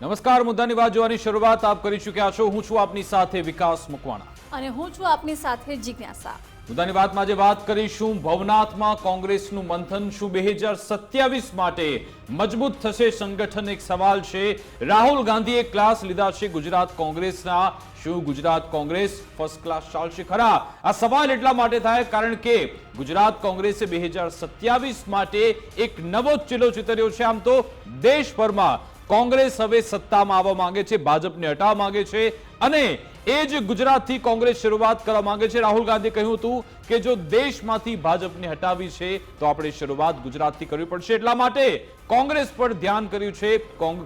નમસ્કાર મુદ્દાની વાત જોવાની શરૂઆત આપ કરી ચૂક્યા છો. હું છું આપની સાથે વિકાસ મકવાણા. અને હું છું આપની સાથે જિજ્ઞાસા. મુદ્દાની વાતમાં આજે વાત કરીશું ભવનાથમાં કોંગ્રેસનું મંથન શું? બે હજાર સત્યાવીસ માટે મજબૂત થશે સંગઠન એક સવાલ છે. રાહુલ ગાંધીએ ક્લાસ લીધા છે ગુજરાત કોંગ્રેસના. શું ગુજરાત કોંગ્રેસ? ફર્સ્ટ ક્લાસ ચાલશે ખરા. આ સવાલ એટલા માટે થાય કારણ કે ગુજરાત કોંગ્રેસે બે હજાર સત્યાવીસ માટે એક નવો ચીલો ચિતર્યો છે. આમ તો દેશભરમાં કોંગ્રેસ હવે સત્તામાં આવવા માંગે છે, ભાજપને હટાવવા માંગે છે અને એ જ ગુજરાતથી કોંગ્રેસ શરૂઆત કરવા માંગે છે. રાહુલ ગાંધી કહ્યું હતું કે જો દેશમાંથી ભાજપને હટાવી છે, તો આપણે શરૂઆત ગુજરાતથી કરવી પડશે. એટલા માટે કોંગ્રેસ પર ધ્યાન કર્યું છે.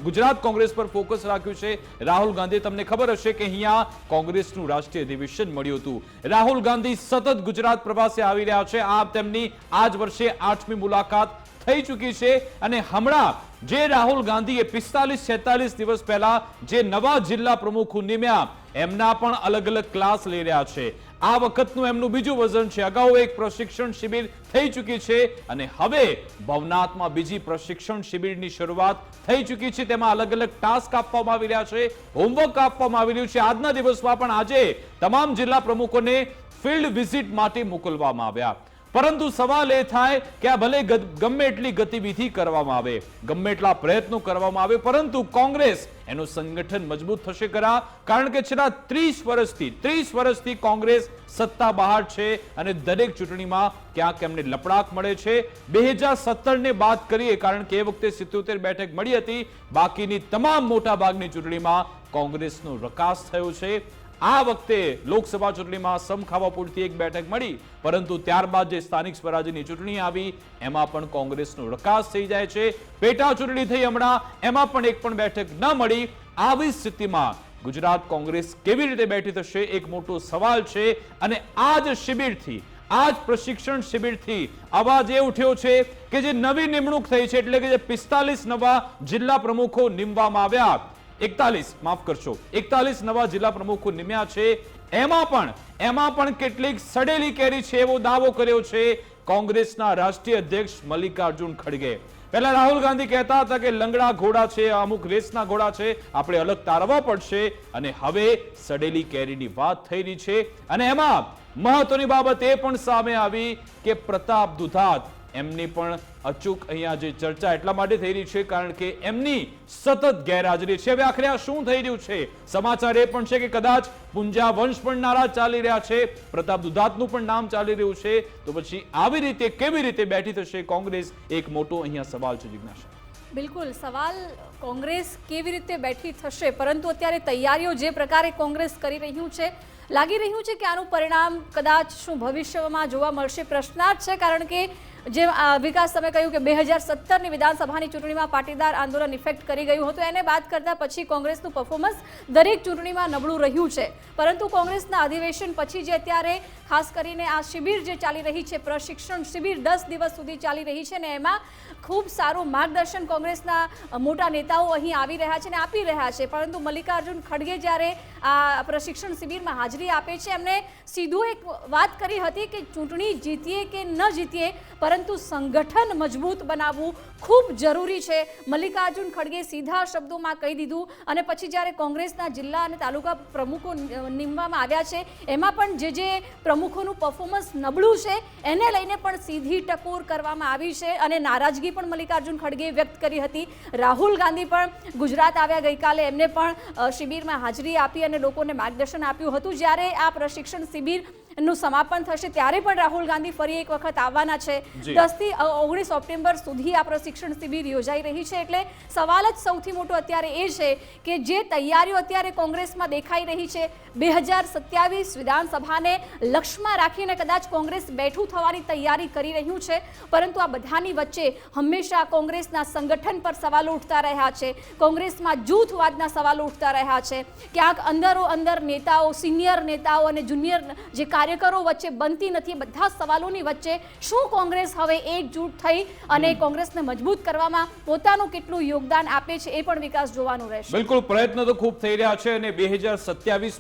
ગુજરાત કોંગ્રેસ પર ફોકસ રાખ્યું છે. રાહુલ ગાંધી તમને ખબર હશે કે અહીંયા કોંગ્રેસનું રાષ્ટ્રીય અધિવેશન મળ્યું હતું. રાહુલ ગાંધી સતત ગુજરાત પ્રવાસે આવી રહ્યા છે. આ તેમની આજ વર્ષે આઠમી મુલાકાત થઈ ચૂકી છે. અને હમણાં જે રાહુલ ગાંધીએ પિસ્તાલીસ છેતાલીસ દિવસ પહેલા જે નવા જિલ્લા પ્રમુખ નિમ્યા એમના પણ અલગ અલગ ક્લાસ લઈ રહ્યા છે. આ વખતનું એમનું બીજું વઝન છે. અગાઉ એક પ્રશિક્ષણ શિબિર થઈ ચૂકી છે અને હવે ભવનાથમાં બીજી પ્રશિક્ષણ શિબિરની શરૂઆત થઈ ચૂકી છે. તેમાં અલગ અલગ ટાસ્ક આપવામાં આવી રહ્યા છે, હોમવર્ક આપવામાં આવી રહ્યું છે. આજના દિવસમાં પણ આજે તમામ જિલ્લા પ્રમુખોને ફિલ્ડ વિઝિટ માટે મોકલવામાં આવ્યા. પરંતુ સવાલ એ થાય કે આ ભલે ગમે એટલી ગતિવિધિ કરવામાં આવે, ગમે એટલા પ્રયત્નો કરવામાં આવે, પરંતુ કોંગ્રેસ એનું સંગઠન મજબૂત થશે ખરા? કારણ કે છેલ્લા ત્રીસ વર્ષથી ત્રીસ વર્ષથી કોંગ્રેસ સત્તા બહાર છે અને દરેક ચૂંટણીમાં ક્યાંક એમને લપડાક મળે છે. બે હજાર સત્તરને બાદ કરીએ, કારણ કે એ વખતે સિત્યોતેર બેઠક મળી હતી. બાકીની તમામ મોટા ભાગની ચૂંટણીમાં કોંગ્રેસનો રકાસ થયો છે. આ વખતે લોકસભા ચૂંટણીમાં સમખાવા પૂરતી એક બેઠક મળી, પરંતુ ત્યારબાદ જે સ્થાનિક સ્વરાજ્યની ચૂંટણી આવી, એમાં પણ કોંગ્રેસનો રકાસ થઈ જાય છે. પેટા ચૂંટણી થઈ હમણાં, એમાં પણ એક પણ બેઠક ન મળી. આવી સ્થિતિમાં ગુજરાત કોંગ્રેસ કેવી રીતે બેઠી થશે, એક મોટો સવાલ છે. અને આ જ શિબિરથી આ જ પ્રશિક્ષણ શિબિરથી અવાજ એ ઉઠ્યો છે કે જે નવી નિમણૂક થઈ છે, એટલે કે જે પિસ્તાલીસ નવા જિલ્લા પ્રમુખો નિમવામાં આવ્યા. એકતાલીસ, માફ કરશો. એકતાલીસ નવા જિલ્લા પ્રમુખો નિમ્યા છે. એમાં પણ એમાં પણ કેટલીક સડેલી કેરી છે એવો દાવો કર્યો છે કોંગ્રેસના રાષ્ટ્રીય અધ્યક્ષ મલ્લિકાર્જુન ખડગે. પહેલા રાહુલ ગાંધી કહેતા હતા કે લંગડા ઘોડા છે, અમુક રેસના ઘોડા છે, આપણે અલગ તારવા પડશે અને હવે સડેલી કેરીની વાત થઈ રહી છે. અને એમાં મહત્વની બાબત એ પણ સામે આવી કે પ્રતાપ દુધાત એમની પણ અચૂક અહીંયા જે ચર્ચા એટલા માટે થઈ રહી છે કારણ કે એમની સતત ગેરહાજરી છે. હવે આખરે આ શું થઈ રહ્યું છે? સમાચાર એ પણ છે કે કદાચ પુંજા વંશ પણ નારાજ ચાલી રહ્યા છે. પ્રતાપ દુધાતનું પણ નામ ચાલી રહ્યું છે. તો પછી આવી રીતે કેવી રીતે બેઠી થશે કોંગ્રેસ? એક મોટો અહીંયા સવાલ છે જિજ્ઞાસા. બિલકુલ, સવાલ કોંગ્રેસ કેવી રીતે બેઠી થશે? પરંતુ અત્યારે તૈયારીઓ જે પ્રકારે કોંગ્રેસ કરી રહ્યું છે, લાગી રહ્યું છે કે આનું પરિણામ કદાચ શું ભવિષ્યમાં જોવા મળશે? પ્રશ્નાર્થ છે કારણ કે જે આ, વિકાસ તમે કહ્યું કે બે હજાર સત્તરની વિધાનસભાની ચૂંટણીમાં પાટીદાર આંદોલન ઇફેક્ટ કરી ગયું હતું. એને બાદ કરતાં પછી કોંગ્રેસનું પરફોર્મન્સ દરેક ચૂંટણીમાં નબળું રહ્યું છે. પરંતુ કોંગ્રેસના અધિવેશન પછી જે અત્યારે ખાસ કરીને આ શિબિર જે ચાલી રહી છે પ્રશિક્ષણ શિબિર દસ દિવસ સુધી ચાલી રહી છે ને એમાં ખૂબ સારું માર્ગદર્શન કોંગ્રેસના મોટા નેતાઓ અહીં આવી રહ્યા છે અને આપી રહ્યા છે. પરંતુ મલ્લિકાર્જુન ખડગે જ્યારે આ પ્રશિક્ષણ શિબિરમાં હાજરી આપે છે એમણે સીધું એક વાત કરી હતી કે ચૂંટણી જીતીએ કે ન જીતીએ પરંતુ સંગઠન મજબૂત બનાવવું ખૂબ જરૂરી છે. મલ્લિકાર્જુન ખડગે સીધા શબ્દોમાં કહી દીધું અને પછી જ્યારે કોંગ્રેસના જિલ્લા અને તાલુકા પ્રમુખો નીમવામાં આવ્યા છે, એમાં પણ જે જે પ્રમુખોનું પરફોર્મન્સ નબળું છે, એને લઈને પણ સીધી ટકોર કરવામાં આવી છે અને નારાજગી પણ મલ્લિકાર્જુન ખડગે વ્યક્ત કરી હતી. રાહુલ ગાંધી પણ ગુજરાત આવ્યા ગઈકાલે એમને પણ શિબિરમાં હાજરી આપી અને લોકોને માર્ગદર્શન આપ્યું હતું. જ્યારે આ પ્રશિક્ષણ શિબિર નું સમાપન થશે. ત્યારે પણ રાહુલ ગાંધી ફરી એક વખત આવવાના છે. દસથી ઓગણીસ ઓપ્ટેમ્બર સુધી આ પ્રશિક્ષણ શિબિર યોજાઈ રહી છે. એટલે સવાલ જ સૌથી મોટો અત્યારે એ છે કે જે તૈયારીઓ અત્યારે કોંગ્રેસમાં દેખાઈ રહી છે બે હજાર સત્યાવીસ વિધાનસભાને લક્ષ્યમાં રાખીને કદાચ કોંગ્રેસ બેઠું થવાની તૈયારી કરી રહ્યું છે. પરંતુ આ બધાની વચ્ચે હંમેશા કોંગ્રેસના સંગઠન પર સવાલો ઉઠતા રહ્યા છે. કોંગ્રેસમાં જૂથવાદના સવાલો ઉઠતા રહ્યા છે. ક્યાંક અંદરો અંદર નેતાઓ સિનિયર નેતાઓ અને જુનિયર જે કાર્યકરો વચ્ચે બનતી નથી. બધા સવાલોની વચ્ચે શું કોંગ્રેસ હવે એકજૂટ થઈ અને કોંગ્રેસને મજબૂત કરવામાં પોતાનું કેટલું યોગદાન આપે છે એ પણ વિકાસ જોવાનું રહેશે. બિલકુલ પ્રયત્ન તો ખૂબ થઈ રહ્યા છે અને બે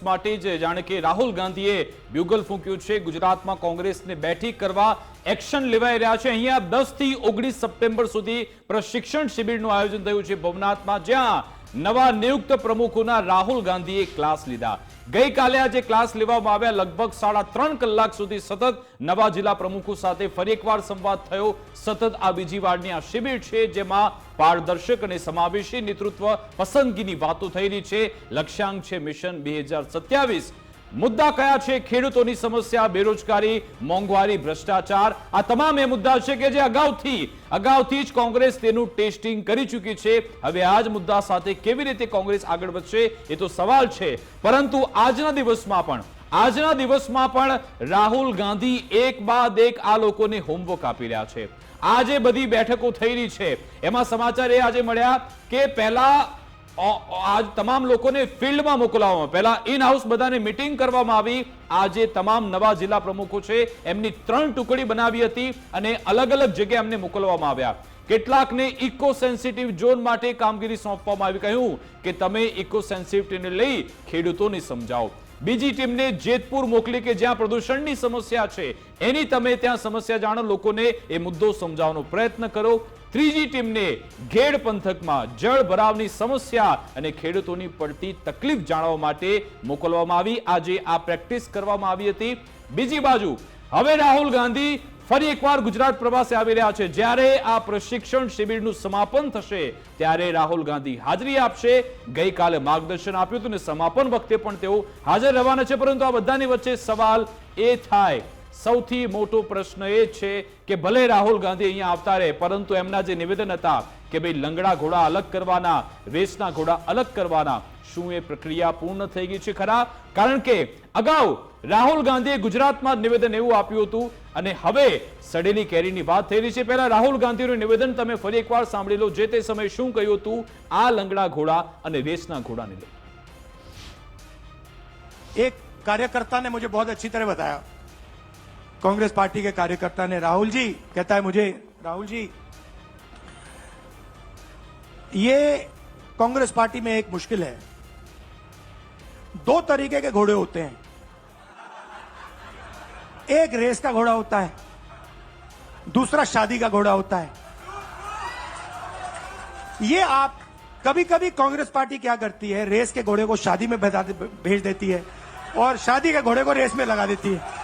માટે જ જાણે કે રાહુલ ગાંધીએ બ્યુગલ ફૂંક્યું છે ગુજરાતમાં કોંગ્રેસને બેઠી કરવા એક્શન લેવાઈ રહ્યા છે. અહીંયા દસથી ઓગણીસ સપ્ટેમ્બર સુધી પ્રશિક્ષણ શિબિરનું આયોજન થયું છે ભવનાથમાં જ્યાં નવા નિયુક્ત પ્રમુખોના રાહુલ ગાંધીએ ક્લાસ લીધા. ગઈકાલે આ જે ક્લાસ લેવામાં આવ્યા. લગભગ સાડા ત્રણ કલાક સુધી સતત નવા જિલ્લા પ્રમુખો સાથે ફરી એકવાર સંવાદ થયો. સતત આ બીજી વારની આ શિબિર છે, જેમાં પારદર્શક અને સમાવેશી નેતૃત્વ પસંદગીની વાતો થઈ રહી છે. લક્ષ્યાંક છે, મિશન બે મુદ્દા કયા છે? ખેડૂતોની સમસ્યા, બેરોજગારી, મોંઘવારી, ભ્રષ્ટાચાર, આ તમામ એ મુદ્દા છે કે જે અગાઉથી અગાઉથી જ કોંગ્રેસ તેનું ટેસ્ટિંગ કરી ચૂકી છે. હવે આ જ મુદ્દા સાથે કેવી રીતે કોંગ્રેસ આગળ વધશે એ તો સવાલ છે. પરંતુ આજના દિવસમાં પણ, આજના દિવસમાં પણ રાહુલ ગાંધી એક બાદ એક આ લોકોને હોમવર્ક આપી રહ્યા છે. આજે બધી બેઠકો થઈ રહી છે. એમાં સમાચાર એ આજે મળ્યા કે પહેલા આજ તમામ લોકોને ફિલ્ડમાં મોકલાવવામાં પહેલા ઇન હાઉસ બધાને મિટિંગ કરવામાં આવી. આજે તમામ નવા જિલ્લા પ્રમુખો છે, એમની ત્રણ ટુકડી બનાવી હતી અને અલગ અલગ જગ્યાએ એમને મોકલવામાં આવ્યા. કેટલાકને ઇકો સેન્સિટિવ ઝોન માટે કામગીરી સોંપવામાં આવી. કહ્યું કે તમે ઇકો સેન્સિટિવને લઈ ખેડૂતોને સમજાવો. બીજી ટીમને જેતપુર મોકલી કે જ્યાં પ્રદૂષણની સમસ્યા છે, એની તમે ત્યાં સમસ્યા જાણો, લોકોને એ મુદ્દો સમજાવવાનો પ્રયત્ન કરો. ત્રીજી ટીમને ઘેડ પંથકમાં જળ ભરાવની સમસ્યા અને ખેડૂતોની પડતી તકલીફ જાણવા માટે મોકલવામાં આવી. આજે આ પ્રેક્ટિસ કરવામાં આવી હતી. બીજી બાજુ, હવે રાહુલ ગાંધી ફરી એકવાર ગુજરાત પ્રવાસે આવી રહ્યા છે. જ્યારે આ પ્રશિક્ષણ શિબિરનું સમાપન થશે, ત્યારે રાહુલ ગાંધી હાજરી આપશે. ગઈકાલે માર્ગદર્શન આપ્યું હતું અને સમાપન વખતે પણ તેઓ હાજર રહેવાના છે. પરંતુ આ બધાની વચ્ચે સવાલ એ થાય સૌથી મોટો પ્રશ્ન એ છે કે ભલે રાહુલ ગાંધી અહીંયા આવતા રહે પરંતુ એમના જે નિવેદન હતા કે ભાઈ લંગડા ઘોડા અલગ કરવાના રેસના ઘોડા અલગ કરવાના શું એ પ્રક્રિયા પૂર્ણ થઈ ગઈ છે ખરા કારણ કે અગાઉ રાહુલ ગાંધીએ ગુજરાતમાં જ નિવેદન એવું આપ્યું હતું અને હવે સડેલી કેરીની વાત થઈ રહી છે પહેલા રાહુલ ગાંધીનું નિવેદન તમે ફરી એકવાર સાંભળી લો જે તે સમયે શું કહ્યું હતું આ લંગડા ઘોડા અને રેસના ઘોડાને લઈ एक कार्यकर्ता ने मुझे बहुत अच्छी तरह बताया कांग्रेस पार्टी के कार्यकर्ता ने राहुल जी, कहता है मुझे, राहुल जी, ये कांग्रेस पार्टी में एक मुश्किल है। दो तरीके के घोड़े होते हैं। एक रेस का घोड़ा होता है, दूसरा शादी का घोड़ा होता है। ये आप कभी कभी कांग्रेस पार्टी क्या करती है? रेस के घोड़े को शादी में भेज देती है और शादी के घोड़े को रेस में लगा देती है।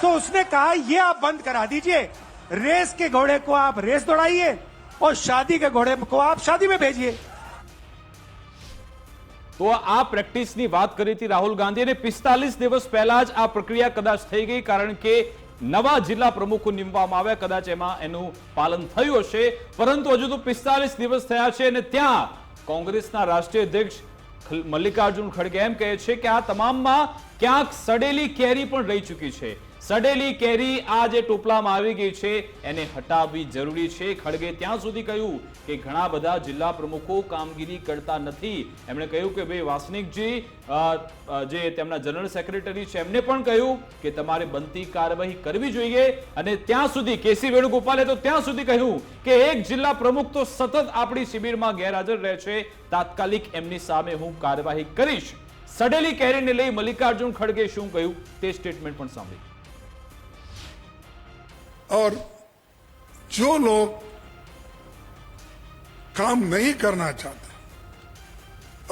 तो उसने कहा ये आप बंद करा दीजिए रेस के घोड़े को आप रेस दौड़ाइए और शादी के घोड़े को आप शादी में भेजिए તો આ પ્રેક્ટિસની વાત કરી હતી રાહુલ ગાંધી અને પિસ્તાલીસ દિવસ પહેલા જ આ પ્રક્રિયા કદાચ થઈ ગઈ કારણ કે નવા જિલ્લા પ્રમુખો નીમવામાં આવ્યા કદાચ એમાં એનું પાલન થયું હશે પરંતુ હજુ તો પિસ્તાલીસ દિવસ થયા છે અને ત્યાં કોંગ્રેસના રાષ્ટ્રીય અધ્યક્ષ ખલ- મલ્લિકાર્જુન ખડગે એમ કહે છે કે આ તમામમાં ક્યાંક સડેલી કેરી પણ રહી ચૂકી છે સડેલી કેરી આ જે ટોપલામાં આવી ગઈ છે, એને હટાવવી જરૂરી છે. ખડગે ત્યાં સુધી કહ્યું કે ઘણા બધા જિલ્લા પ્રમુખો કામગીરી કરતા નથી. એમણે કહ્યું કે ભાઈ વાસનિકજી જે તેમના જનરલ સેક્રેટરી છે, એમને પણ કહ્યું કે તમારે બનતી કાર્યવાહી કરવી જોઈએ. અને ત્યાં સુધી કેસી વેણુગોપાલે તો ત્યાં સુધી કહ્યું કે એક જિલ્લા પ્રમુખ તો સતત આપણી શિબિરમાં ગેરહાજર રહે છે. તાત્કાલિક એમની સામે હું કાર્યવાહી કરીશ. સડેલી કેરીને લઈ મલ્લિકાર્જુન ખડગે શું કહ્યું તે સ્ટેટમેન્ટ પણ સાંભળી. और जो लोग काम नहीं करना चाहते,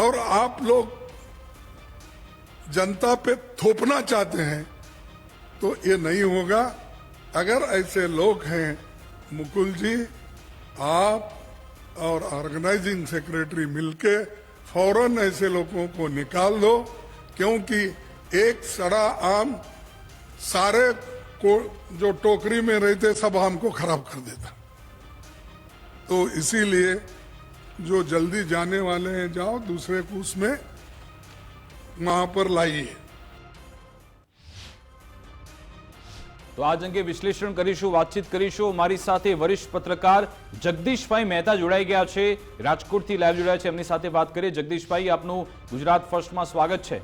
और आप लोग जनता पे थोपना चाहते हैं तो ये नहीं होगा। अगर ऐसे लोग हैं, मुकुल जी, आप और ऑर्गेनाइजिंग सेक्रेटरी मिलके फ़ौरन ऐसे लोगों को निकाल दो, क्योंकि एक सड़ा आम सारे को जो टोकरी में रहते सब आम को खराब कर देता तो इसीलिए जो जल्दी जाने वाले हैं जाओ दूसरे को उसमें वहां पर लाइए તો આજ અંગે વિશ્લેષણ કરીશું વાતચીત કરીશું મારી સાથે વરિષ્ઠ પત્રકાર જગદીશભાઈ મહેતા જોડાઈ ગયા છે રાજકોટથી લાઈવ જોડાયા છે એમની સાથે વાત કરીએ જગદીશભાઈ આપનું ગુજરાત ફર્સ્ટમાં સ્વાગત છે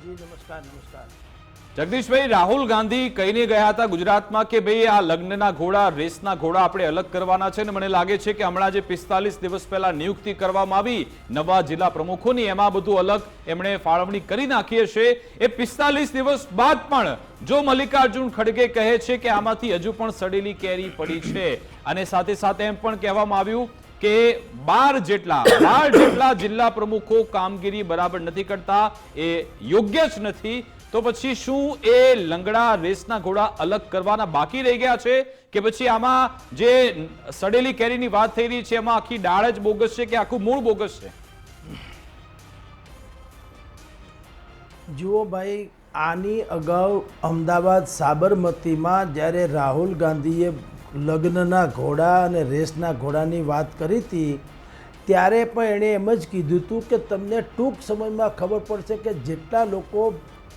जी नमस्कार नमस्कार જગદીશભાઈ, રાહુલ ગાંધી કહીને ગયા હતા ગુજરાતમાં કે ભાઈ, આ લગ્નના ઘોડા, રેસના ઘોડા આપણે અલગ કરવાના છે ને મને લાગે છે કે હમણાં જે પિસ્તાલીસ દિવસ પહેલા નિયુક્તિ કરવામાં આવી, નવા જિલ્લા પ્રમુખોની, એમાં બધું અલગ એમણે ફાળવણી કરી નાખી હશે. એ પિસ્તાલીસ દિવસ બાદ પણ જો મલ્લિકાર્જુન ખડગે કહે છે કે આમાંથી હજુ પણ સડેલી કેરી પડી છે. અને સાથે સાથે એમ પણ કહેવામાં આવ્યું કે બાર જેટલા બાર જેટલા જિલ્લા પ્રમુખો કામગીરી બરાબર નથી કરતા, એ યોગ્ય જ નથી. તો પછી શું એ લંગડા રેસના ઘોડા અલગ કરવાના બાકી રહી ગયા છે? કે પછી આમાં જે સડેલી કેરીની વાત થઈ રહી છે, એમાં આખી ડાળ જ બોગસ છે કે આખું મૂળ બોગસ છે? જુઓ ભાઈ, આની અગાઉ અમદાવાદ સાબરમતીમાં જ્યારે રાહુલ ગાંધીએ લગ્નના ઘોડા અને રેસના ઘોડાની વાત કરી હતી, ત્યારે પણ એણે એમ જ કીધું હતું કે તમને ટૂંક સમયમાં ખબર પડશે કે જેટલા લોકો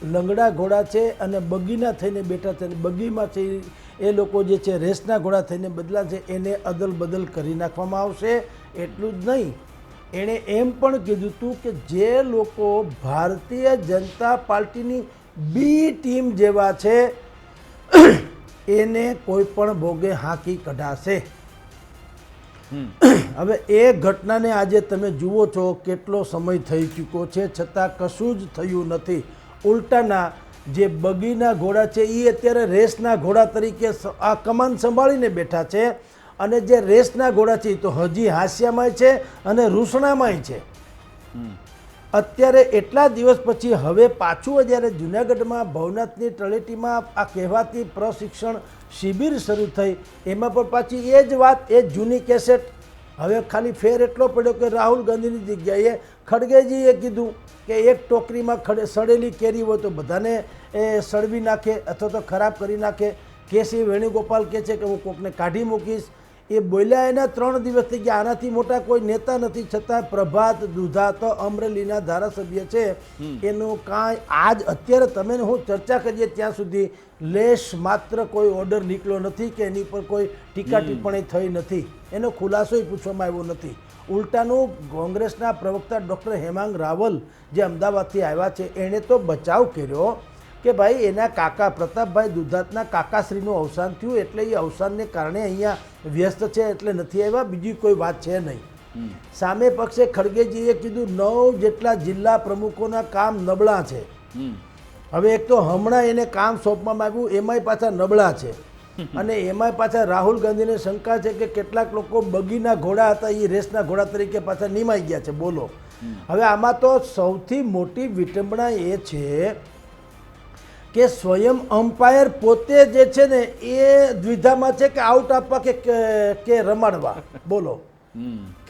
લંગડા ઘોડા છે અને બગીના થઈને બેઠા છે અને બગીમાંથી એ લોકો જે છે રેસના ઘોડા થઈને બદલા છે એને અદલ બદલ કરી નાખવામાં આવશે. એટલું જ નહીં. એણે એમ પણ કીધું હતું કે જે લોકો ભારતીય જનતા પાર્ટીની બી ટીમ જેવા છે એને કોઈ પણ ભોગે હાંકી કઢાશે. હવે એ ઘટનાને આજે તમે જુઓ છો કેટલો સમય થઈ ચૂક્યો છે છતાં કશું જ થયું નથી. ઉલટાના જે બગીના ઘોડા છે એ અત્યારે રેસના ઘોડા તરીકે આ કમાન સંભાળીને બેઠા છે અને જે રેસના ઘોડા છે એ તો હજી હાસ્યામાંય છે અને રૂસણામાંય છે. અત્યારે એટલા દિવસ પછી હવે પાછું જ્યારે જુનાગઢમાં ભવનાથની તળેટીમાં આ કહેવાતી પ્રશિક્ષણ શિબિર શરૂ થઈ, એમાં પણ પાછી એ જ વાત, એ જૂની કેસેટ. હવે ખાલી ફેર એટલો પડ્યો કે રાહુલ ગાંધીની જગ્યાએ ખડગેજીએ કીધું કે એક ટોકરીમાં ખડે સડેલી કેરી હોય તો બધાને એ સળવી નાખે અથવા તો ખરાબ કરી નાખે. કેસી વેણુગોપાલ કહે છે કે હું કોકને કાઢી મૂકીશ એ બોલ્યા એના ત્રણ દિવસ થઈ ગયા. આનાથી મોટા કોઈ નેતા નથી છતાં પ્રભાત દુધા તો અમરેલીના ધારાસભ્ય છે. એનું કાંઈ આજ અત્યારે તમે હું ચર્ચા કરીએ ત્યાં સુધી લેશ માત્ર કોઈ ઓર્ડર નીકળ્યો નથી કે એની પર કોઈ ટીકા ટિપ્પણી થઈ નથી? એનો ખુલાસોય પૂછવામાં આવ્યો નથી. ઉલટાનું કોંગ્રેસના પ્રવક્તા ડૉક્ટર હેમાંગ રાવલ જે અમદાવાદથી આવ્યા છે એણે તો બચાવ કર્યો. કે ભાઈ એના કાકા પ્રતાપભાઈ દુધાતના કાકાશ્રીનું અવસાન થયું એટલે એ અવસાનને કારણે અહીંયા વ્યસ્ત છે એટલે નથી આવ્યા. બીજી કોઈ વાત છે નહીં. સામે પક્ષે ખડગેજીએ કીધું નવ જેટલા જિલ્લા પ્રમુખોના કામ નબળા છે. હવે એક તો હમણાં એને કામ સોંપવામાં આવ્યું એમાંય પાછા નબળા છે. અને એમાંય પાછા રાહુલ ગાંધીને શંકા છે કે કેટલાક લોકો બગીના ઘોડા હતા એ રેસના ઘોડા તરીકે પાછા નિમાઈ ગયા છે. બોલો. હવે આમાં તો સૌથી મોટી વિટંબણા એ છે કે સ્વયં અમ્પાયર પોતે જે છે ને એ દ્વિધામાં છે કે આઉટ આપવા કે કે- રમાડવા? બોલો.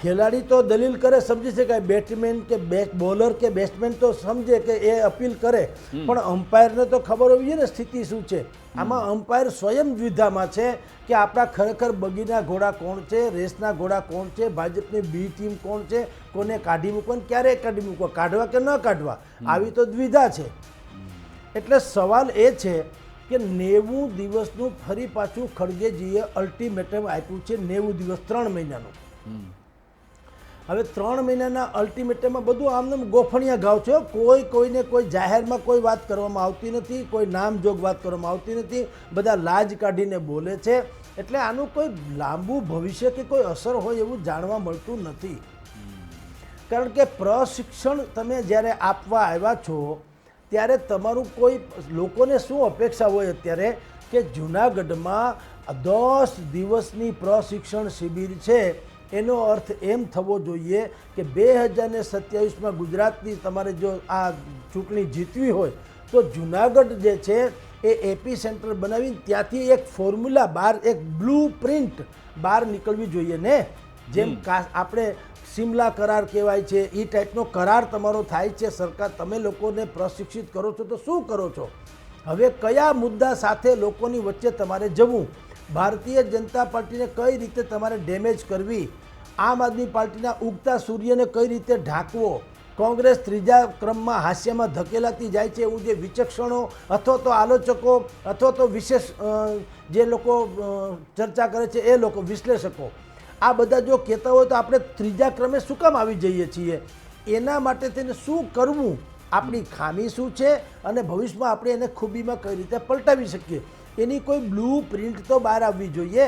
ખેલાડી તો દલીલ કરે સમજી શકાય બેટમેન કે બેક બોલર કે બેટ્સમેન તો સમજે કે એ અપીલ કરે. પણ અમ્પાયરને તો ખબર હોવી જોઈએ ને સ્થિતિ શું છે. આમાં અમ્પાયર સ્વયં દ્વિધામાં છે કે આપણા ખરેખર બગીના ઘોડા કોણ છે રેસના ઘોડા કોણ છે ભાજપની બી ટીમ કોણ છે કોને કાઢી મૂકવા ક્યારે કાઢી મૂકવા? કાઢવા કે ન કાઢવા? આવી તો દ્વિધા છે. એટલે સવાલ એ છે કે નેવું દિવસનું ફરી પાછું ખડગેજીએ અલ્ટિમેટમ આપ્યું છે નેવું દિવસ ત્રણ મહિનાનું. હવે ત્રણ મહિનાના અલ્ટિમેટમમાં બધું આમને ગોફણિયા ઘાવ છે કોઈ કોઈને કોઈ જાહેરમાં કોઈ વાત કરવામાં આવતી નથી કોઈ નામજોગ વાત કરવામાં આવતી નથી બધા લાજ કાઢીને બોલે છે. એટલે આનું કોઈ લાંબુ ભવિષ્ય કે કોઈ અસર હોય એવું જાણવા મળતું નથી. કારણ કે પ્રશિક્ષણ તમે જ્યારે આપવા આવ્યા છો ત્યારે તમારું કોઈ લોકોને શું અપેક્ષા હોય અત્યારે કે જુનાગઢમાં દસ દિવસની પ્રશિક્ષણ શિબિર છે? એનો અર્થ એમ થવો જોઈએ કે બે હજાર ને સત્યાવીસમાં ગુજરાતની તમારે જો આ ચૂંટણી જીતવી હોય તો જુનાગઢ જે છે એ એપી સેન્ટર બનાવીને ત્યાંથી એક ફોર્મ્યુલા બહાર એક બ્લુ પ્રિન્ટ બહાર નીકળવી જોઈએ ને? જેમ કા- આપણે સિમલા કરાર કહેવાય છે. એ ટાઈપનો કરાર તમારો થાય છે સરકાર. તમે લોકોને પ્રશિક્ષિત કરો છો તો શું કરો છો? હવે કયા મુદ્દા સાથે લોકોની વચ્ચે તમારે જવું? ભારતીય જનતા પાર્ટીને કઈ રીતે તમારે ડેમેજ કરવી? આમ આદમી પાર્ટીના ઉગતા સૂર્યને કઈ રીતે ઢાંકવો? કોંગ્રેસ ત્રીજા ક્રમમાં હાસ્યમાં ધકેલાતી જાય છે એવું જે વિચક્ષણો અથવા તો આલોચકો અથવા તો વિશેષ જે લોકો ચર્ચા કરે છે એ લોકો વિશ્લેષકો. આ બધા જો કહેતા હોય તો આપણે ત્રીજા ક્રમે શું કામ આવી જઈએ છીએ? એના માટે તેને શું કરવું? આપણી ખામી શું છે? અને ભવિષ્યમાં આપણે એને ખૂબીમાં કઈ રીતે પલટાવી શકીએ? એની કોઈ બ્લુ પ્રિન્ટ તો બહાર આવવી જોઈએ.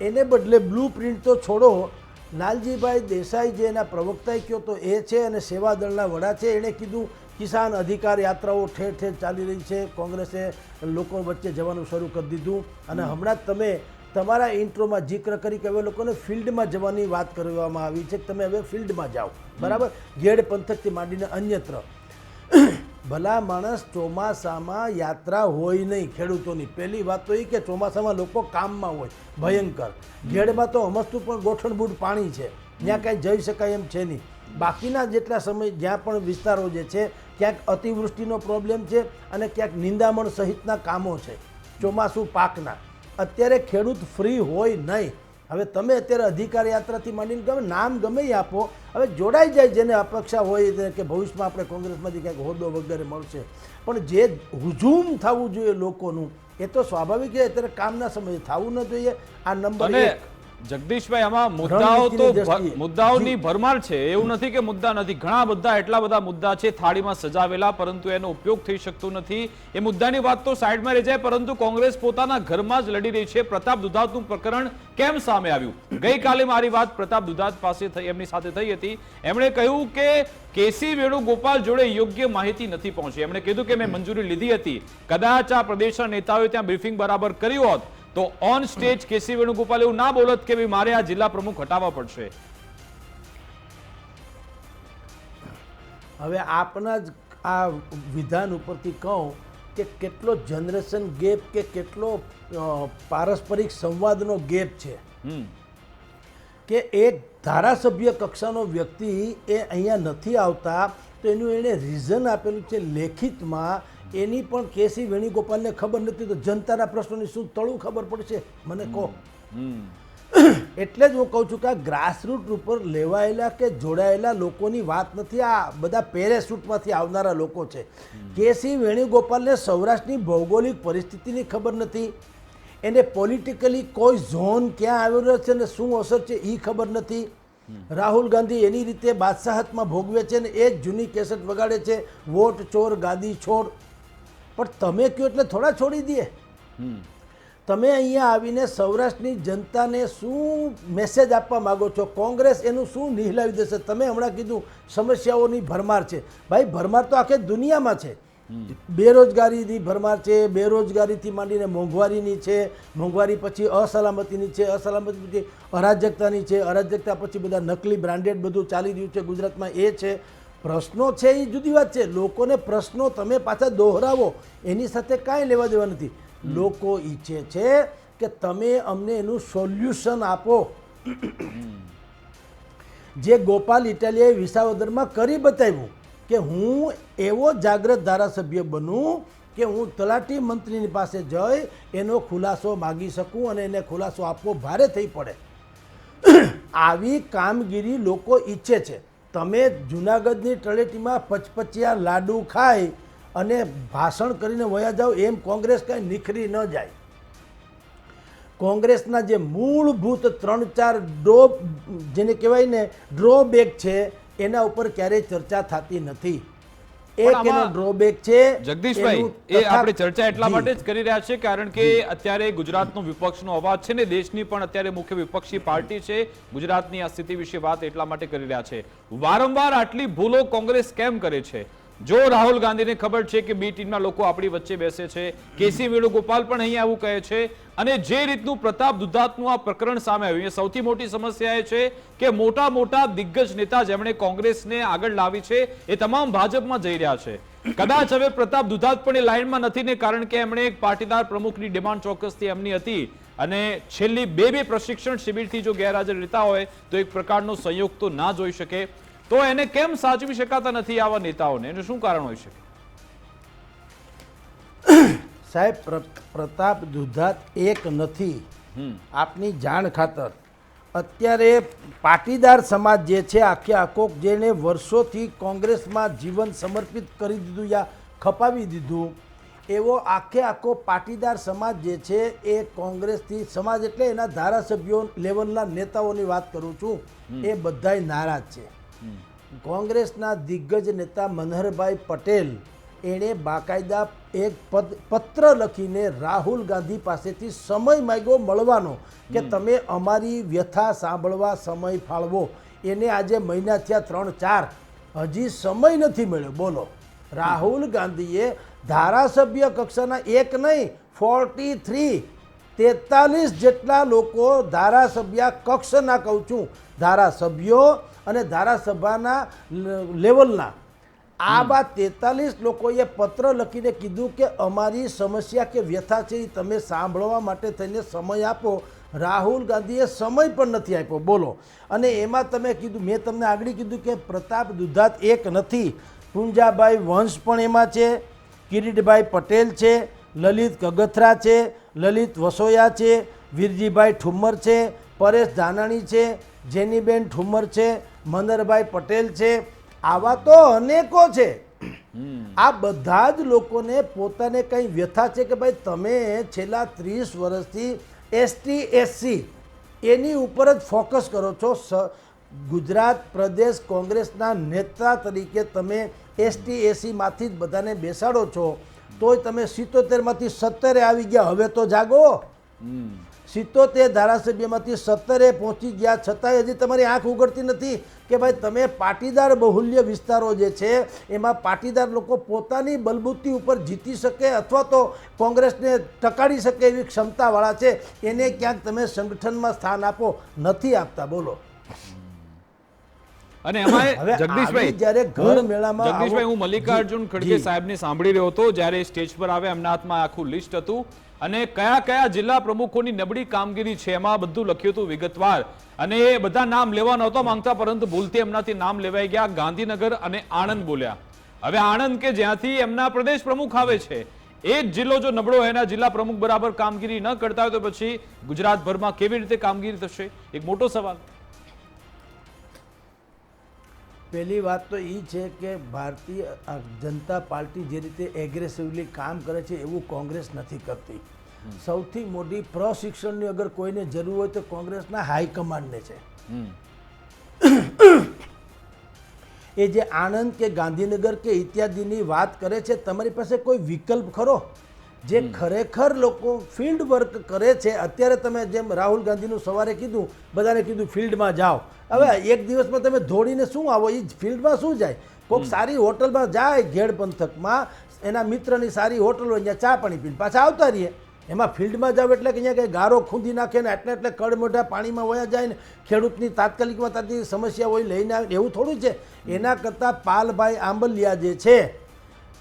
એને બદલે બ્લુ પ્રિન્ટ તો છોડો. લાલજીભાઈ દેસાઈ જે એના પ્રવક્તાએ કહ્યો તો એ છે અને સેવાદળના વડા છે એણે કીધું કિસાન અધિકાર યાત્રાઓ ઠેર ઠેર ચાલી રહી છે. કોંગ્રેસે લોકો વચ્ચે જવાનું શરૂ કરી દીધું. અને હમણાં જ તમે તમારા ઇન્ટ્રોમાં જિક્ર કરી કે હવે લોકોને ફિલ્ડમાં જવાની વાત કરવામાં આવી છે કે તમે હવે ફિલ્ડમાં જાઓ. બરાબર? ઘેડ પંથકથી માંડીને અન્યત્ર. ભલા માણસ ચોમાસામાં યાત્રા હોય નહીં ખેડૂતોની. પહેલી વાત તો એ કે ચોમાસામાં લોકો કામમાં હોય ભયંકર. ઘેડમાં તો અમસ્તું પણ ગોઠણબૂટ પાણી છે. ત્યાં કાંઈ જઈ શકાય એમ છે નહીં. બાકીના જેટલા સમય જ્યાં પણ વિસ્તારો જે છે ક્યાંક અતિવૃષ્ટિનો પ્રોબ્લેમ છે અને ક્યાંક નિંદામણ સહિતના કામો છે. ચોમાસું પાકના. અત્યારે ખેડૂત ફ્રી હોય નહીં. હવે તમે અત્યારે અધિકાર યાત્રાથી માંડીને ગમે નામ ગમે આપો. હવે જોડાઈ જાય જેને અપેક્ષા હોય કે ભવિષ્યમાં આપણે કોંગ્રેસમાંથી ક્યાંક હોદ્દો વગેરે મળશે. પણ જે હુજુમ થવું જોઈએ લોકોનું એ તો સ્વાભાવિક છે અત્યારે કામના સમયે થવું ન જોઈએ. આ નંબર એક. જગદીશભાઈ આમાં મુદ્દાઓ તો. મુદ્દાઓની ભરમાર છે. એવું નથી કે મુદ્દા નથી. ઘણા બધા એટલા બધા મુદ્દા છે થાળીમાં સજાવેલા પરંતુ એનો ઉપયોગ થઈ શકતો નથી. એ મુદ્દાની વાત તો સાઈડમાં રહી જાય પરંતુ કોંગ્રેસ પોતાના ઘરમાં જ લડી રહી છે. પ્રતાપ દુધાતનું પ્રકરણ કેમ સામે આવ્યું? ગઈકાલે મારી વાત પ્રતાપ દુધાત પાસે થઈ એમની સાથે થઈ હતી. એમણે કહ્યું કે કેસી વેણુગોપાલ જોડે યોગ્ય માહિતી નથી પહોંચી. એમણે કીધું કે મેં મંજૂરી લીધી હતી. કદાચ આ પ્રદેશના નેતાઓએ ત્યાં બ્રીફિંગ બરાબર કર્યું હોત. તો ઓન સ્ટેજ કેસી વેણુગોપાલ એવું ના બોલત કે ભાઈ મારે આ જિલ્લા પ્રમુખ હટાવવા પડશે. હવે આપના જ આ વિધાન ઉપરથી કહું કે કેટલો જનરેશન ગેપ કે કેટલો પારસ્પરિક સંવાદનો ગેપ છે. કે એક ધારાસભ્ય કક્ષાનો વ્યક્તિ એ અહીંયા નથી આવતા તો એનું એણે રીઝન આપેલું છે લેખિતમાં એની પણ કેસી વેણુગોપાલને ખબર નથી તો જનતાના પ્રશ્નોની શું તળું ખબર પડશે? મને કહો. એટલે જ હું કહું છું કે આ ગ્રાસરૂટ ઉપર લેવાયેલા કે જોડાયેલા લોકોની વાત નથી આ બધા પેરેશૂટમાંથી આવનારા લોકો છે. કેસી વેણુગોપાલને સૌરાષ્ટ્રની ભૌગોલિક પરિસ્થિતિની ખબર નથી. એને પોલિટિકલી કોઈ ઝોન ક્યાં આવેલો છે ને શું અસર છે એ ખબર નથી. રાહુલ ગાંધી એની રીતે બાદશાહતમાં ભોગવે છે ને એ જ જૂની કેસેટ વગાડે છે વોટ ચોર ગાદી છોડ. પણ તમે કહો એટલે થોડા છોડી દે હમ. તમે અહીંયા આવીને સૌરાષ્ટ્રની જનતાને શું મેસેજ આપવા માગો છો? કોંગ્રેસ એનું શું નિહલાવી દેશે? તમે હમણાં કીધું સમસ્યાઓની ભરમાર છે. ભાઈ ભરમાર તો આખી દુનિયામાં છે. બેરોજગારીની ભરમાર છે બેરોજગારીથી માંડીને મોંઘવારીની છે મોંઘવારી પછી અસલામતીની છે અસલામતી પછી અરાજકતાની છે અરાજકતા પછી બધા નકલી બ્રાન્ડેડ બધું ચાલી રહ્યું છે ગુજરાતમાં એ છે. પ્રશ્નો છે એ જુદી વાત છે. લોકોને પ્રશ્નો તમે પાછા દોહરાવો, એની સાથે કાંઈ લેવા દેવા નથી. લોકો ઈચ્છે છે કે તમે અમને એનું સોલ્યુશન આપો. જે ગોપાલ ઇટાલિયાએ વિસાવદરમાં કરી બતાવ્યું કે હું એવો જાગ્રત ધારાસભ્ય બનું કે હું તલાટી મંત્રીની પાસે જઈ એનો ખુલાસો માગી શકું અને એને ખુલાસો આપવો ભારે થઈ પડે. આવી કામગીરી લોકો ઈચ્છે છે. તમે જુનાગઢની તળેટીમાં પચપચિયા લાડુ ખાય અને ભાષણ કરીને વયા જાઓ, એમ કોંગ્રેસ કાંઈ નિખરી ન જાય. કોંગ્રેસના જે મૂળભૂત ત્રણ ચાર ડ્રો જેને કહેવાય ને, ડ્રોબેક છે, એના ઉપર ક્યારેય ચર્ચા થતી નથી. એક એનો ડ્રોબેક છે જગદીશભાઈ એ આપણે ચર્ચા એટલા માટે જ કરી રહ્યા છે કારણ કે અત્યારે ગુજરાતનો વિપક્ષનો અવાજ છે ને દેશની પણ અત્યારે મુખ્ય વિપક્ષી પાર્ટી છે. ગુજરાતની આ સ્થિતિ વિશે વાત એટલા માટે કરી રહ્યા છે. વારંવાર આટલી ભૂલો કોંગ્રેસ કેમ કરે છે? જો રાહુલ ગાંધીને ખબર છે કે બી ટીમના લોકો આપણી વચ્ચે બેસે છે, કેસી વેણુગોપાલ પણ અહીંયા આવું કહે છે અને જે રીતનું પ્રતાપ દુધાતનું આ પ્રકરણ સામે આવ્યું, એ સૌથી મોટી સમસ્યા એ છે કે મોટા મોટા દિગ્ગજ નેતા જેમણે કોંગ્રેસને આગળ લાવી છે, એ તમામ ભાજપમાં જઈ રહ્યા છે. કદાચ હવે પ્રતાપ દુધાત પણ એ લાઇનમાં નથી ને કારણ કે એમણે એક પાટીદાર પ્રમુખની ડિમાન્ડ ચોક્કસથી એમની હતી અને છેલ્લી બે બે પ્રશિક્ષણ શિબિરથી જો ગેરહાજર રહેતા હોય, તો એક પ્રકારનો સંયોગ તો ના જોઈ શકે. તો એને કેમ સાચવી શકાતા નથી આવા નેતાઓને? એનું શું કારણ હોઈ શકે? સાહેબ પ્ર- પ્રતાપ દુધાત એક નથી. આપની જાણ ખાતર. અત્યારે પાટીદાર સમાજ જે છે આખે આખો જેને વર્ષોથી કોંગ્રેસમાં જીવન સમર્પિત કરી દીધું યા ખપાવી દીધું એવો આખે આખો પાટીદાર સમાજ જે છે એ કોંગ્રેસથી સમાજ એટલે એના ધારાસભ્યો લેવલના નેતાઓની વાત કરું છું. એ બધાય નારાજ છે. કોંગ્રેસના દિગ્ગજ નેતા મનહરભાઈ પટેલ એણે બાકાયદા એક પદ પત્ર લખીને રાહુલ ગાંધી પાસેથી સમય માગ્યો મળવાનો કે તમે અમારી વ્યથા સાંભળવા સમય ફાળવો. એને આજે મહિના થયા ત્રણ ચાર. હજી સમય નથી મળ્યો. બોલો. રાહુલ ગાંધીએ ધારાસભ્ય કક્ષાના એક નહીં ફોર્ટી થ્રી તેતાલીસ જેટલા લોકો ધારાસભ્ય કક્ષના કહું છું. ધારાસભ્યો અને ધારાસભાના લેવલના. આ બાદ તેતાલીસ લોકોએ પત્ર લખીને કીધું કે અમારી સમસ્યા કે વ્યથા છે એ તમે સાંભળવા માટે થઈને સમય આપો. રાહુલ ગાંધીએ સમય પણ નથી આપ્યો. બોલો. અને એમાં તમે કીધું મેં તમને આગળ કીધું કે પ્રતાપ દુધાત એક નથી. પુંજાભાઈ વંશ પણ એમાં છે. કિરીટભાઈ પટેલ છે. લલિત કગથરા છે. લલિત વસોયા છે. વીરજીભાઈ ઠુમ્મર છે. પરેશ ધાનાણી છે જેનીબેન ઠુમ્મર છે મનરભાઈ પટેલ છે આવા તો અનેકો છે. આ બધા જ લોકોને પોતાને કંઈ વ્યથા છે કે ભાઈ તમે છેલ્લા ત્રીસ વર્ષથી એસટી એસસી એની ઉપર જ ફોકસ કરો છો? ગુજરાત પ્રદેશ કોંગ્રેસના નેતા તરીકે તમે એસટી એસીમાંથી જ બધાને બેસાડો છો. તોય તમે સિત્તોતેરમાંથી સત્તરે આવી ગયા. હવે તો જાગો. સિત્તોતેર ધારાસભ્યમાંથી સત્તરે પહોંચી ગયા. છતાંય હજી તમારી આંખ ઉગડતી નથી કે ભાઈ તમે પાટીદાર બહુલ્ય વિસ્તારો જે છે એમાં પાટીદાર લોકો પોતાની બલબૂતી ઉપર જીતી શકે અથવા તો કોંગ્રેસને ટકાડી શકે એવી ક્ષમતાવાળા છે એને ક્યાંક તમે સંગઠનમાં સ્થાન આપો નથી આપતા. બોલો. અને એમાં હવે જગદીશભાઈ જયારે ઘર મેળામાં જગદીશભાઈ હું મલ્લિકાર્જુન ખડગે. સાહેબને સાંભળી રહ્યો હતો જ્યારે સ્ટેજ પર આવે એમના હાથમાં આખું લિસ્ટ હતું. અને કયા કયા જિલ્લા પ્રમુખોની નબળી કામગીરી છે એમાં બધું લખ્યું હતું વિગતવાર. અને એ બધા નામ લેવા નહોતા માંગતા, પરંતુ ભૂલથી એમનાથી નામ લેવાઈ ગયા, ગાંધીનગર અને આણંદ બોલ્યા. હવે આણંદ કે જ્યાંથી એમના પ્રદેશ પ્રમુખ આવે છે, એ જ જિલ્લો જો નબળો હોય, એના જિલ્લા પ્રમુખ બરાબર કામગીરી ન કરતા હોય તો પછી ગુજરાતભરમાં કેવી રીતે કામગીરી થશે? એક મોટો સવાલ. પહેલી વાત તો એ છે કે ભારતીય જનતા પાર્ટી જે રીતે એગ્રેસિવલી કામ કરે છે એવું કોંગ્રેસ નથી કરતી. સૌથી મોટી પ્રશિક્ષણની અગર કોઈને જરૂર હોય તો કોંગ્રેસના હાઈકમાન્ડને છે. એ જે આણંદ કે ગાંધીનગર કે ઇત્યાદિની વાત કરે છે તમારી પાસે કોઈ વિકલ્પ ખરો? જે ખરેખર લોકો ફિલ્ડ વર્ક કરે છે અત્યારે તમે જેમ રાહુલ ગાંધીનું સવારે કીધું બધાને કીધું ફિલ્ડમાં જાઓ. હવે એક દિવસમાં તમે ધોડીને શું આવો? એ ફિલ્ડમાં શું જાય? કોઈક સારી હોટલમાં જાય ઘેડ પંથકમાં એના મિત્રની સારી હોટલ હોય અહીંયા ચા પાણી પીને પાછા આવતા રહીએ. એમાં ફિલ્ડમાં જાવ એટલે કે અહીંયા કંઈ ગારો ખૂંદી નાખે ને એટલે એટલે કડ મોઢા પાણીમાં વયા જાય ને ખેડૂતની તાત્કાલિકમાં તાત્કાલિક સમસ્યા હોય લઈને આવે એવું થોડું છે. એના કરતાં પાલભાઈ આંબલિયા જે છે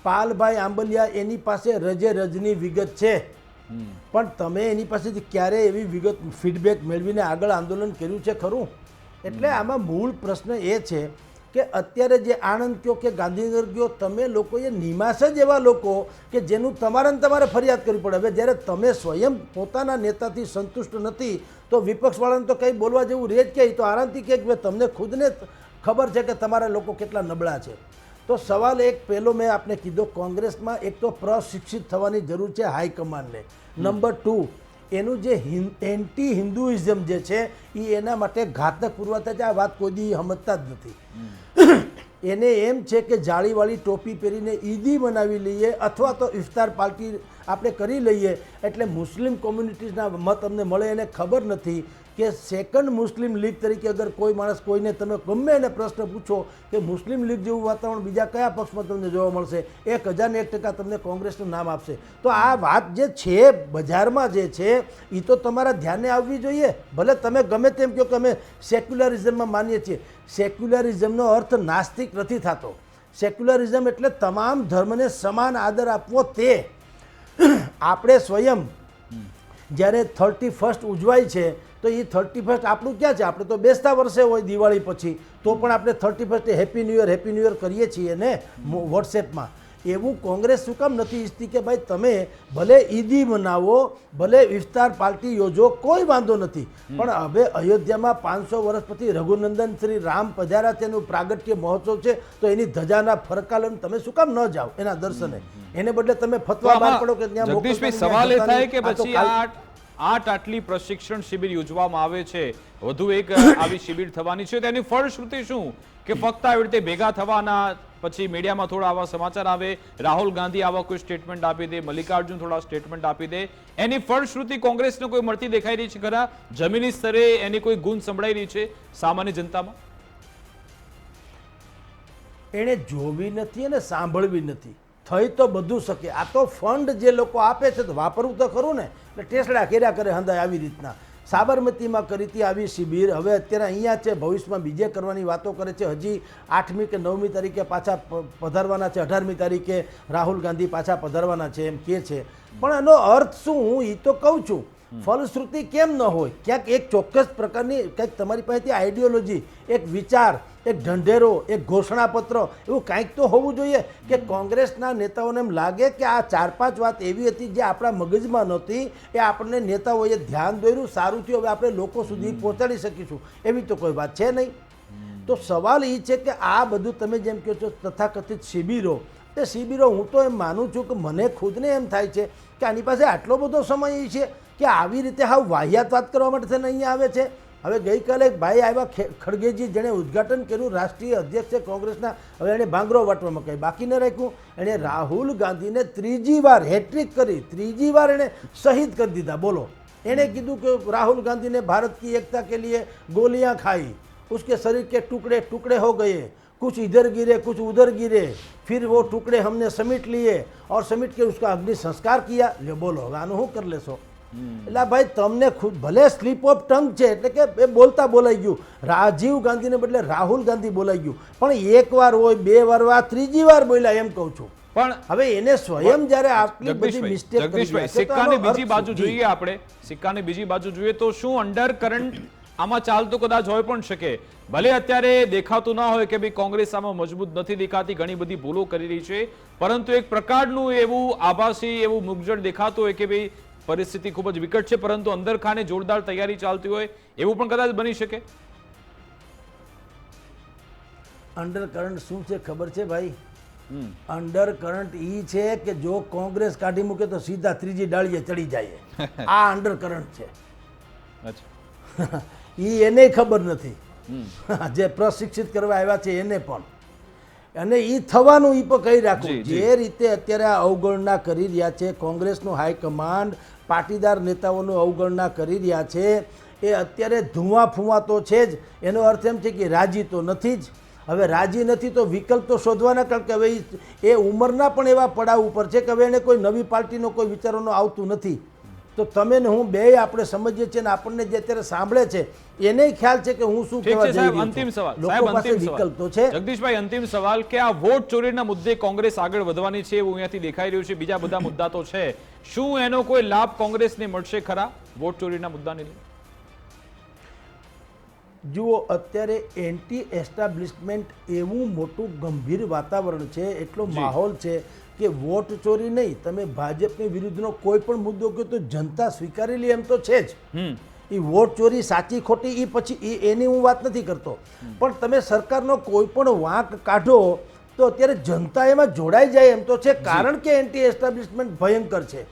પાલભાઈ આંબલિયા એની પાસે રજે રજની વિગત છે. પણ તમે એની પાસેથી ક્યારે એવી વિગત ફીડબેક મેળવીને આગળ આંદોલન કર્યું છે ખરું? એટલે આમાં મૂળ પ્રશ્ન એ છે કે અત્યારે જે આણંદ કયો કે ગાંધીનગર કયો તમે લોકોએ નિમાસ જ એવા લોકો કે જેનું તમારે ને તમારે ફરિયાદ કરવી પડે. હવે જ્યારે તમે સ્વયં પોતાના નેતાથી સંતુષ્ટ નથી તો વિપક્ષવાળાને તો કંઈ બોલવા જેવું રહે જ કે તો આરામથી કે ભાઈ તમને ખુદને ખબર છે કે તમારા લોકો કેટલા નબળા છે. તો સવાલ એક પહેલો મેં આપને કીધો કોંગ્રેસમાં એક તો પ્રશિક્ષિત થવાની જરૂર છે હાઈકમાન્ડને. નંબર ટુ એનું જે એન્ટી હિન્દુઇઝમ જે છે એ એના માટે ઘાતક પુરવઠા છે આ વાત કોઈ દી સમજતા જ નથી. એને એમ છે કે જાળીવાળી ટોપી પહેરીને ઈદી બનાવી લઈએ અથવા તો ઇફતાર પાર્ટી આપણે કરી લઈએ એટલે મુસ્લિમ કોમ્યુનિટીઝના મત અમને મળે એને ખબર નથી. કે સેકન્ડ મુસ્લિમ લીગ તરીકે અગર કોઈ માણસ કોઈને તમે ગમે એને પ્રશ્ન પૂછો કે મુસ્લિમ લીગ જેવું વાતાવરણ બીજા કયા પક્ષમાં તમને જોવા મળશે, એક હજારને એક ટકા તમને કોંગ્રેસનું નામ આપશે. તો આ વાત જે છે, બજારમાં જે છે એ તો તમારા ધ્યાને આવવી જોઈએ. ભલે તમે ગમે તેમ કહો કે અમે સેક્યુલરિઝમમાં માનીએ છીએ. સેક્યુલરિઝમનો અર્થ નાસ્તિક નથી થતો. સેક્યુલરિઝમ એટલે તમામ ધર્મને સમાન આદર આપવો તે. આપણે સ્વયં જ્યારે થર્ટી ફર્સ્ટ ઉજવાય છે તો એ થર્ટી ફર્સ્ટ આપણું ક્યાં છે? આપણે તો બેસતા વર્ષે હોય દિવાળી પછી. તો પણ આપણે thirty first happy new year happy new year કરીએ છીએ ને વોટ્સએપમાં એવું કોંગ્રેસ શું કામ નથી ઈચ્છતી કે ભાઈ તમે ભલે ઈદી મનાવો ભલે વિસ્તાર પાર્ટી યોજો કોઈ વાંધો નથી. પણ હવે અયોધ્યામાં પાંચસો વર્ષ પછી રઘુનંદન શ્રી રામ પધાર્યા તેનું પ્રાગટ્ય મહોત્સવ છે તો એની ધજાના ફરકાલન તમે શું કામ ન જાઓ એના દર્શને. એને બદલે તમે ફતવા બહાર પડો કે ત્યાં સવાલ એ થાય કે પછી આ આઠ આટલી પ્રશિક્ષણ શિબિર યોજવામાં આવે છે. વધુ એક આવી શિબિર થવાની છે. તેની ફળશ્રુતિ શું? કે ફક્ત આવી રીતે ભેગા થવાના પછી મીડિયામાં થોડા આવા સમાચાર આવે. રાહુલ ગાંધી આવા કોઈ સ્ટેટમેન્ટ આપી દે મલ્લિકાર્જુન થોડા સ્ટેટમેન્ટ આપી દે. એની ફળશ્રુતિ કોંગ્રેસને કોઈ મળતી દેખાઈ રહી છે ખરા? જમીની સ્તરે એની કોઈ ગુણ સંભળાઈ રહી છે સામાન્ય જનતામાં? એણે જોવી નથી અને સાંભળવી નથી. થઈ તો બધું શકે. આ તો ફંડ જે લોકો આપે છે તો વાપરવું તો ખરું ને. એટલે ટેસડા કર્યા કરે હંદાય આવી રીતના. સાબરમતીમાં કરી હતી આવી શિબિર. હવે અત્યારે અહીંયા છે, ભવિષ્યમાં બીજે કરવાની વાતો કરે છે. હજી આઠમી કે નવમી તારીખે પાછા પધારવાના છે. અઢારમી તારીખે રાહુલ ગાંધી પાછા પધારવાના છે એમ કે છે. પણ એનો અર્થ શું હું એ તો કહું છું. ફલશ્રુતિ કેમ ન હોય? ક્યાંક એક ચોક્કસ પ્રકારની કંઈક તમારી પાસેથી આઈડિયોલોજી, એક વિચાર, એક ઢંઢેરો, એક ઘોષણાપત્ર એવું કાંઈક તો હોવું જોઈએ કે કોંગ્રેસના નેતાઓને એમ લાગે કે આ ચાર પાંચ વાત એવી હતી જે આપણા મગજમાં નહોતી, એ આપણને નેતાઓએ ધ્યાન દોર્યું, સારું થયું, હવે આપણે લોકો સુધી પહોંચાડી શકીશું. એવી તો કોઈ વાત છે નહીં. તો સવાલ એ છે કે આ બધું તમે જેમ કહો છો તથાકથિત શિબિરો, એ શિબિરો હું તો એમ માનું છું કે મને ખુદને એમ થાય છે કે આની પાસે આટલો બધો સમય છે. કે આવી રીતે હાવ વાહિયાતવાદ કરવા માટે થઈને અહીંયા આવે છે? હવે ગઈકાલે ભાઈ આવ્યા ખડગેજી, જેણે ઉદ્ઘાટન કર્યું, રાષ્ટ્રીય અધ્યક્ષ છે કોંગ્રેસના, હવે એણે ભાંગરો વાટવામાં કહી બાકી ન રાખ્યું. એણે રાહુલ ગાંધીને ત્રીજી વાર હેટ્રિક કરી, ત્રીજી વાર એણે શહીદ કરી દીધા. બોલો. એણે કીધું કે રાહુલ ગાંધીને ભારત કી એકતા કે લીએ ગોલિયાં ખાઈ. ઉસકે શરીર કે ટુકડે ટુકડે હો ગયે. कुछ इधर गिरे कुछ उधर गिरे फिर वो टुकड़े हमने समेट लिए और समेट के અગ્નિ સંસ્કાર संस्कार किया બોલો. बोलो गानो हूँ कर लेसो એટલે ભાઈ તમને ખુદ ભલે સ્લીપ ઓફ ટંગ છે એટલે કે એ બોલતા બોલાઈ ગયું. રાજીવ ગાંધીને બદલે રાહુલ ગાંધી બોલાઈ ગયું. પણ એક વાર હોય બે વાર હોય, ત્રીજી વાર બોલ્યા એમ કહું છું. પણ હવે એને સ્વયં જ્યારે આટલી બધી મિસ્ટેક જગદીશભાઈ સિક્કાની બીજી બાજુ જોઈએ આપણે. સિક્કાની બીજી બાજુ જોઈએ તો શું અંડર કરંટ આમાં ચાલતું કદાચ હોય પણ શકે. ભલે અત્યારે દેખાતું ના હોય કે ભાઈ કોંગ્રેસ આમાં મજબૂત નથી દેખાતી ઘણી બધી ભૂલો કરી રહી છે. પરંતુ એક પ્રકારનું એવું આભાસી એવું મુગજળ દેખાતું હોય કે ભાઈ પરિસ્થિતિ ખૂબ જ વિકટ છે પરંતુ અંદર ખાને જોરદાર તૈયારી ચાલતી હોય એવું પણ કદાચ બની શકે. અંડર કરંટ શું છે ખબર છે ભાઈ? અંડર કરંટ ઈ છે કે જો કોંગ્રેસ કાઢી મૂકે તો સીધા ત્રીજી ડાળીએ ચડી જાય. આ અંડર કરંટ છે એ એને ખબર નથી. જે પ્રશિક્ષિત કરવા આવ્યા છે એને પણ. અને એ થવાનું એ પણ કહી રાખું. જી, જી. જે રીતે અત્યારે આ અવગણના કરી રહ્યા છે કોંગ્રેસનું હાઈકમાન્ડ પાટીદાર નેતાઓનું અવગણના કરી રહ્યા છે એ અત્યારે ધુવા ફૂવા તો છે જ. એનો અર્થ એમ છે કે રાજી તો નથી જ. હવે રાજી નથી તો વિકલ્પ તો શોધવાના કારણ કે હવે એ ઉંમરના પણ એવા પડાવ ઉપર છે કે હવે એને કોઈ નવી પાર્ટીનો કોઈ વિચારોનો આવતું નથી. તો તમે ને હું બે આપણે સમજીએ છીએ આપણને જે અત્યારે સાંભળે છે એને ખ્યાલ છે કે હું શું કહેવા છે જઈ રહ્યો અંતિમ સવાલ. લોકો પાસે વિકલ્પ તો છે. જગદીશભાઈ અંતિમ સવાલ કે આ વોટ ચોરીના મુદ્દે કોંગ્રેસ આગળ વધવાની છે એવું અહીંયાથી દેખાઈ રહ્યું છે? બીજા બધા મુદ્દા તો છે. શું એનો કોઈ લાભ કોંગ્રેસને મળશે ખરા વોટ ચોરીના મુદ્દાને લઈને જુઓ અત્યારે એન્ટી એસ્ટાબ્લિશમેન્ટ એવું મોટું ગંભીર વાતાવરણ છે એટલો માહોલ છે કે વોટ ચોરી નહીં તમે ભાજપની વિરુદ્ધનો કોઈ પણ મુદ્દો કહો તો જનતા સ્વીકારી લે એમ તો છે જ. એ વોટ ચોરી સાચી ખોટી એ પછી એ એની હું વાત નથી કરતો. પણ તમે સરકારનો કોઈ પણ વાંક કાઢો તો અત્યારે જનતા એમાં જોડાઈ જાય એમ તો છે. કારણ કે એન્ટી એસ્ટાબ્લિશમેન્ટ ભયંકર છે.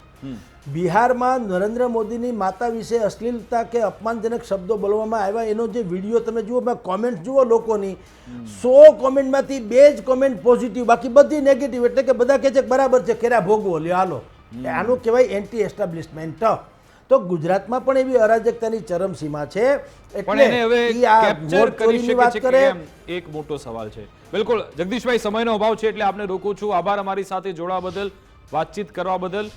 બિહારમાં નરેન્દ્ર મોદીની માતા વિશે અશ્લીલતા કે અપમાનજનક શબ્દો બોલવામાં આવ્યા એનો જે વીડિયો તમે જુઓ કોમેન્ટ જુઓ લોકોની. સો કોમેન્ટમાંથી બે જ કોમેન્ટ પોઝિટિવ બાકી બધી નેગેટિવ એટલે કે બધા કહે છે બરાબર છે કેરા ભોગવો લ્યો હાલો. આનું કહેવાય એન્ટી એસ્ટાબ્લિશમેન્ટ તો ગુજરાતમાં પણ એવી અરાજકતાની ચરમસીમા છે એટલે વાત કરે. એક મોટો સવાલ છે. બિલકુલ જગદીશભાઈ સમયનો અભાવ છે એટલે આપને રોકું છું. આભાર અમારી સાથે જોડાવા બદલ. વાતચીત કરવા બદલ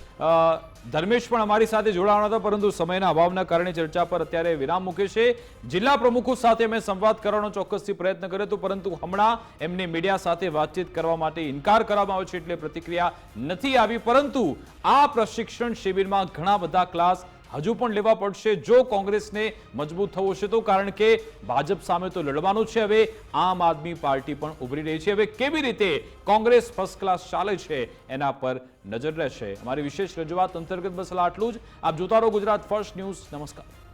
ધર્મેશ પણ અમારી સાથે જોડાવાના હતા, પરંતુ સમયના અભાવના કારણે ચર્ચા પર અત્યારે વિરામ મૂકે છે. જિલ્લા પ્રમુખો સાથે મેં સંવાદ કરવાનો ચોક્કસથી પ્રયત્ન કર્યો હતો, પરંતુ હમણાં એમને મીડિયા સાથે વાતચીત કરવા માટે ઇનકાર કરવામાં આવ્યો છે, એટલે પ્રતિક્રિયા નથી આવી. પરંતુ આ પ્રશિક્ષણ શિબિરમાં ઘણા બધા ક્લાસ હજુ પણ લેવા પડશે જો કોંગ્રેસને મજબૂત થવું છે તો, કારણ કે ભાજપ સામે તો લડવાનું છે. હવે આમ આદમી પાર્ટી પણ ઉભરી રહી છે. હવે કેવી રીતે કોંગ્રેસ ફર્સ્ટ ક્લાસ ચાલે છે એના પર નજર રહેશે. અમારી વિશેષ રજૂઆત અંતર્ગત બસ આટલું જ. આપ જોતા રહો ગુજરાત ફર્સ્ટ ન્યૂઝ નમસ્કાર.